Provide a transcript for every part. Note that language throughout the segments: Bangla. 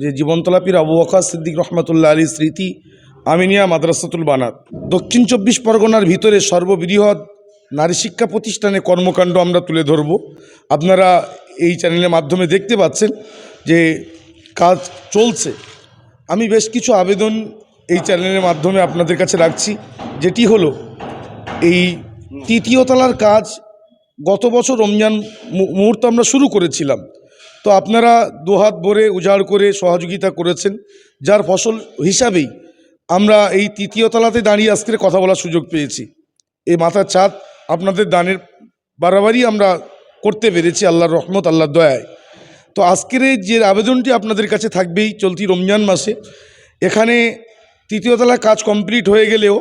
যে জীবনতলা পীর আবু বকর সিদ্দিক রহমতুল্লাহ আলী স্মৃতি আমিনিয়া মাদ্রাসাতুল বানাত। দক্ষিণ চব্বিশ পরগনার ভিতরে সর্ববৃহৎ নারী শিক্ষা প্রতিষ্ঠানে কর্মকাণ্ড আমরা তুলে ধরব। আপনারা এই চ্যানেলের মাধ্যমে দেখতে পাচ্ছেন যে কাজ চলছে। আমি বেশ কিছু আবেদন এই চ্যানেলের মাধ্যমে আপনাদের কাছে রাখছি, যেটি হলো এই তৃতীয়তলার কাজ গত বছর রমজান মুহূর্ত আমরা শুরু করেছিলাম। তো আপনারা দুহাত ভরে উজাড় করে সহযোগিতা করেছেন, যার ফসল হিসাবেই আমরা এই তৃতীয় তলাতে দাঁড়িয়ে আজকের কথা বলার সুযোগ পেয়েছি। এই মাথার চাঁদ আপনাদের দানের বারাবারই আমরা করতে পেরেছি, আল্লাহর রহমত, আল্লাহর দয়ায়। তো আজকের এই যে আবেদনটি আপনাদের কাছে থাকবেই, চলতি রমজান মাসে, এখানে তৃতীয় তলায় কাজ কমপ্লিট হয়ে গেলেও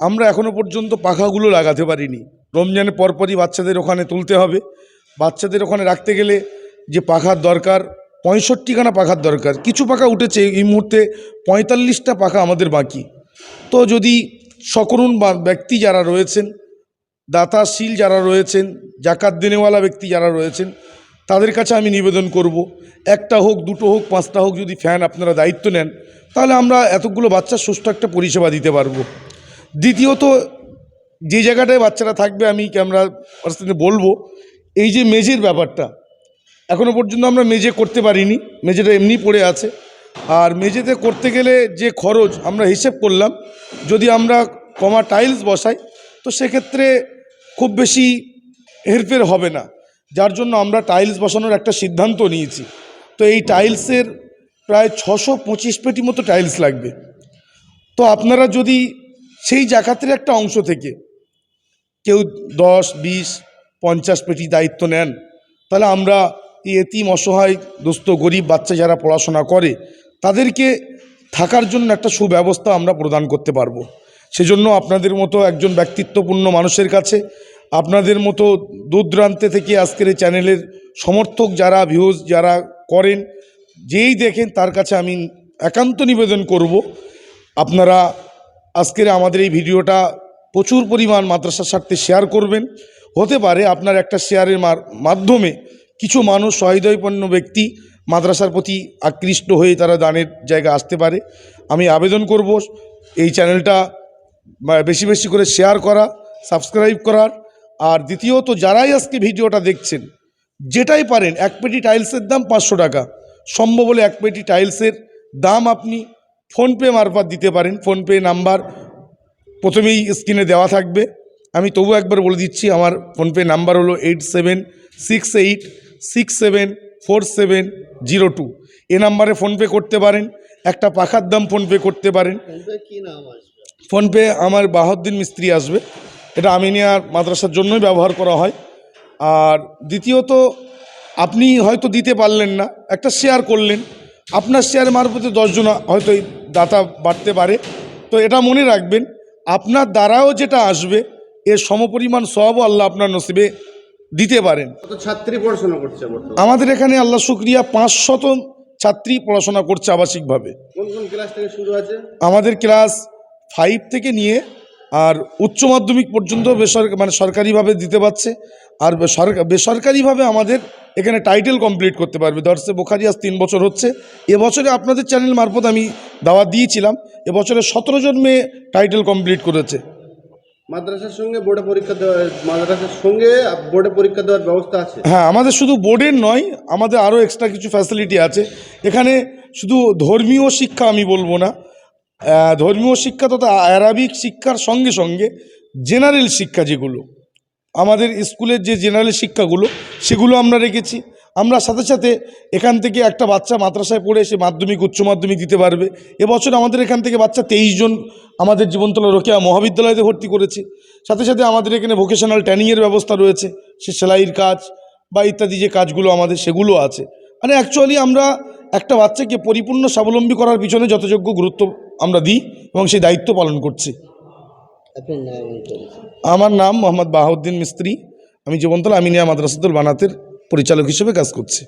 আমরা এখনও পর্যন্ত পাখাগুলো লাগাতে পারিনি। রমজানের পরপরই বাচ্চাদের ওখানে তুলতে হবে। বাচ্চাদের ওখানে রাখতে গেলে যে পাখার দরকার, পঁয়ষট্টিখানা পাখার দরকার। কিছু পাখা উঠেছে, এই মুহূর্তে পঁয়তাল্লিশটা পাখা আমাদের বাকি। তো যদি সকরুণ ব্যক্তি যারা রয়েছেন, দাতাশীল যারা রয়েছেন, জাকাত দেনেওয়ালা ব্যক্তি যারা রয়েছেন, তাদের কাছে আমি নিবেদন করব, একটা হোক, দুটো হোক, পাঁচটা হোক যদি ফ্যান আপনারা দায়িত্ব নেন, তাহলে আমরা এতগুলো বাচ্চার সুষ্ঠু একটা পরিষেবা দিতে পারব। দ্বিতীয়ত, যে জায়গাটায় বাচ্চারা থাকবে, আমি ক্যামেরা পার্সনে বলব, এই যে মেজের ব্যাপারটা এখনও পর্যন্ত আমরা মেজে করতে পারিনি। মেজেটা এমনি পড়ে আছে। আর মেঝেতে করতে গেলে যে খরচ আমরা হিসেব করলাম, যদি আমরা কমা টাইলস বসাই, তো সেক্ষেত্রে খুব বেশি হেরফের হবে না। যার জন্য আমরা টাইলস বসানোর একটা সিদ্ধান্ত নিয়েছি। তো এই টাইলসের প্রায় ছশো পঁচিশ পেটি মতো টাইলস লাগবে। তো আপনারা যদি সেই জাকাতের একটা অংশ থেকে কেউ দশ, বিশ, পঞ্চাশ পেটি দায়িত্ব নেন, তাহলে আমরা এতিম অসহায় দুস্থ গরিব বাচ্চা যারা পড়াশোনা করে, তাদেরকে থাকার জন্য একটা সুব্যবস্থা আমরা প্রদান করতে পারব। সেজন্য আপনাদের মতো একজন ব্যক্তিত্বপূর্ণ মানুষের কাছে, আপনাদের মতো দূরদূরান্তে থেকে আজকের এই চ্যানেলের সমর্থক যারা ভিউজ যারা করেন, যেই দেখেন তার কাছে আমি একান্ত নিবেদন করব, আপনারা আজকের আমাদের এই ভিডিওটা প্রচুর পরিমাণ মাদ্রাসার স্বার্থে শেয়ার করবেন। হতে পারে আপনার একটা শেয়ারের মাধ্যমে কিছু মানুষ সহৃদয়পন্ন ব্যক্তি মাদ্রাসার প্রতি আকৃষ্ট হয়ে তারা দানের জায়গা আসতে পারে। আমি আবেদন করব এই চ্যানেলটা বেশি বেশি করে শেয়ার করা, সাবস্ক্রাইব করার। আর দ্বিতীয়ত যারাই আজকে ভিডিওটা দেখছেন, যেটাই পারেন, এক পেটি টাইলসের দাম পাঁচশো টাকা। সম্ভব হলে এক পেটি টাইলসের দাম আপনি ফোনপে মারফত দিতে পারেন। ফোনপে নাম্বার প্রথমেই স্ক্রিনে দেওয়া থাকবে। আমি তবু একবার বলে দিচ্ছি, আমার ফোনপে নাম্বার হলো eight seven six eight six seven four seven zero two এ নাম্বারে ফোনপে করতে পারেন একটা পাখার দাম ফোনপে করতে পারেন। ফোনপে আমার বাহাদ্দিন মিস্ত্রি আসবে। এটা আমিনিয়ার মাদ্রাসার জন্যই ব্যবহার করা হয়। আর দ্বিতীয়ত আপনি হয়তো দিতে পারলেন না একটা শেয়ার করলেন। আপনার শেয়ার মারফতে দশজন হয়তো এই দাতা বাড়তে পারে। তো এটা মনে রাখবেন আপনার দ্বারাও যেটা আসবে এর সমপরিমাণ সবও আল্লাহ আপনার নসিবে দিতে পারেন। ছাত্রী পড়াশোনা করছে আমাদের এখানে আল্লাহ শুক্রিয়া পাঁচশত ছাত্রী পড়াশোনা করছে আবাসিকভাবে। কোন কোন ক্লাস থেকে শুরু আছে আমাদের ক্লাস ফাইভ থেকে নিয়ে আর উচ্চ মাধ্যমিক পর্যন্ত বেসরকারি মানে সরকারিভাবে দিতে পারছে। আর বেসরকারিভাবে আমাদের এখানে টাইটেল কমপ্লিট করতে পারবে। দর্শে বোখারি আজ তিন বছর হচ্ছে। এবছরে আপনাদের চ্যানেল মারফত আমি দাওয়া দিয়েছিলাম। এবছরে সতেরো জন মেয়ে টাইটেল কমপ্লিট করেছে। মাদ্রাসার সঙ্গে বোর্ডে পরীক্ষা দেওয়ার মাদ্রাসার সঙ্গে বোর্ডে পরীক্ষা দেওয়ার ব্যবস্থা আছে? হ্যাঁ আমাদের শুধু বোর্ডের নয়, আমাদের আরও এক্সট্রা কিছু ফ্যাসিলিটি আছে। এখানে শুধু ধর্মীয় শিক্ষা আমি বলব না ধর্মীয় শিক্ষা তথা অ্যারাবিক শিক্ষার সঙ্গে সঙ্গে জেনারেল শিক্ষা যেগুলো, আমাদের স্কুলের যে জেনারেল শিক্ষাগুলো, সেগুলো আমরা রেখেছি। আমরা সাথে সাথে এখান থেকে একটা বাচ্চা মাদ্রাসায় পড়ে এসে মাধ্যমিক উচ্চ মাধ্যমিক দিতে পারবে। এবছর আমাদের এখান থেকে বাচ্চা তেইশ জন আমাদের জীবনতলা রোকেয়া মহাবিদ্যালয়তে ভর্তি করেছে। সাথে সাথে আমাদের এখানে ভোকেশনাল ট্রেনিংয়ের ব্যবস্থা রয়েছে সে সেলাইয়ের কাজ বা ইত্যাদি যে কাজগুলো আমাদের সেগুলো আছে। মানে অ্যাকচুয়ালি আমরা একটা বাচ্চাকে পরিপূর্ণ স্বাবলম্বী করার পিছনে যথাযোগ্য গুরুত্ব আমরা দিই এবং সেই দায়িত্ব পালন করছি। আমার নাম মোহাম্মদ বাহাউদ্দিন মিস্ত্রি। আমি জীবনতলা আমিনিয়া মাদ্রাসাতুল বানাতের পরিচালক হিসেবে কাজ করছি।